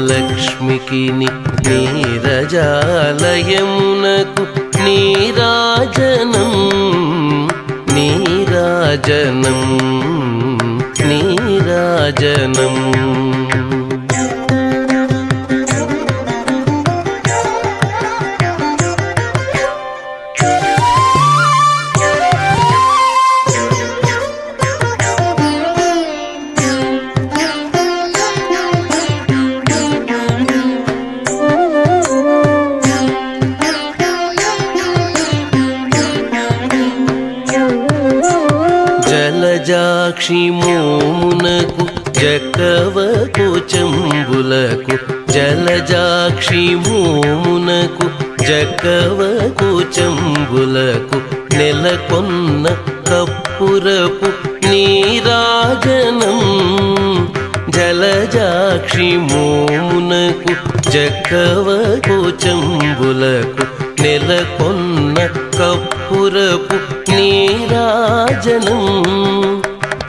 మహాలక్ష్మికి నీరజాలయమునకు నీరాజనం నీరాజనం నీరాజనం సాక్షి మోమునకు జకవకు చెంబులకు జలజాక్షి మోమునకు జకవకు చెంబులకు నెలకొన్న కప్పురపు నీరాజనం జలజాక్షి మోమునకు జకవకు చెంబులకు నెలకొన్న కప్పురపు నీరాజనం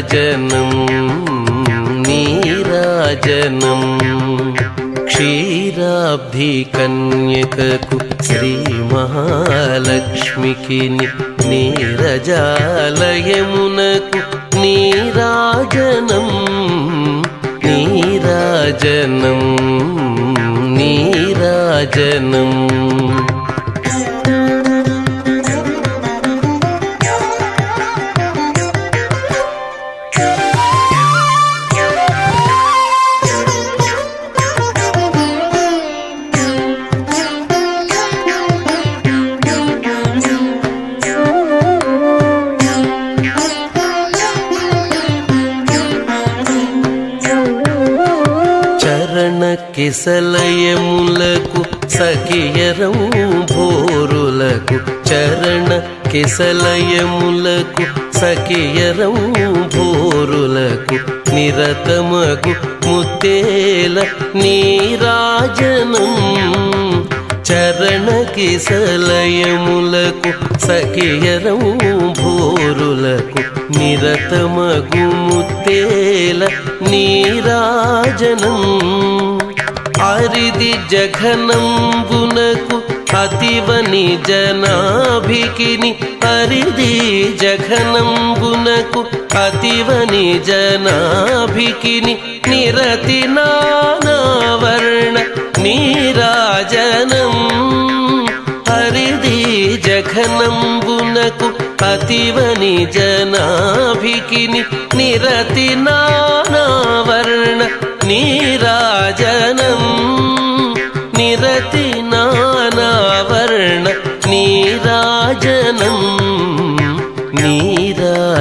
నీరాజనం నీరాజనం. క్షీరాబ్ధి కన్యకకు శ్రీ మహాలక్ష్మికి నీరజాలయమునకు నీరాజనం. చరణ కిసలయములకు సఖియరం భోరులకు చరణ కిసలయములకు సఖియరం భోరులకు నిరతమకు ముత్తేల నీరాజనం చరణ కిసలయములకు సఖియరము భోరులకు నిరతమగు ముత్తేల నీరాజనం. అరిది జఘనంబునకు అతివని జనాభికిని అరిది జఘనంబునకు అతివని జనాభికిని నిరతి నానావర్ణ నీరాజనం. హరిది జఘనంబునకు అతివని జనాభికిని నిరతి నానావర్ణ నీరాజనం. నిరతి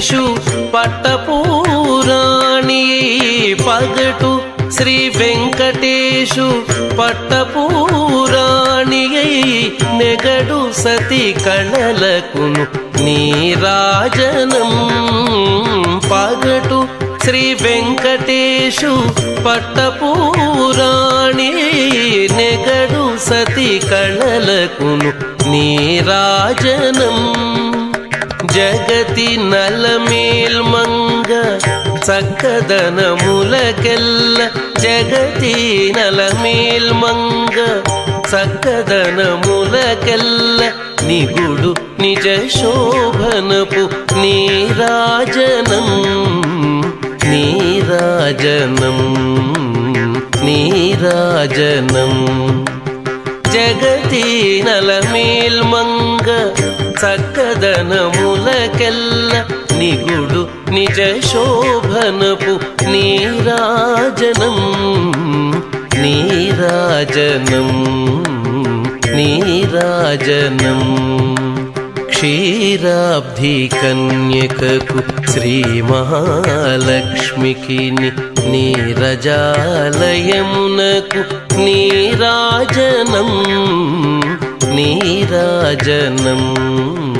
వెంకటేశు పట్టపూరాణి పగటు శ్రీ వెంకటేశు పట్టపూరాణి నెగడు సతి కళలకును నీరాజనం పగటు శ్రీ వెంకటేశు పట్టపూరాణి నెగడు సతి కళలకును నీరాజనం జగతి నలమేల్మంగ చక్కదనములకెల్ల జగతి నలమేల్మంగ చక్కదనములకెల్ల నిగుడు నిజ శోభనపు నీరాజనం నీరాజనం నీరాజనం జగతి నలమేల్మంగ చక్కదనములకెల్ల నిగుడు నిజ శోభనపు నీరాజనం నీరాజనం నీరాజనం. క్షీరాబ్ధి కన్యకకు శ్రీ మహాలక్ష్మికి నీరజాలయమునకు నీరాజనం. నీరాజనం.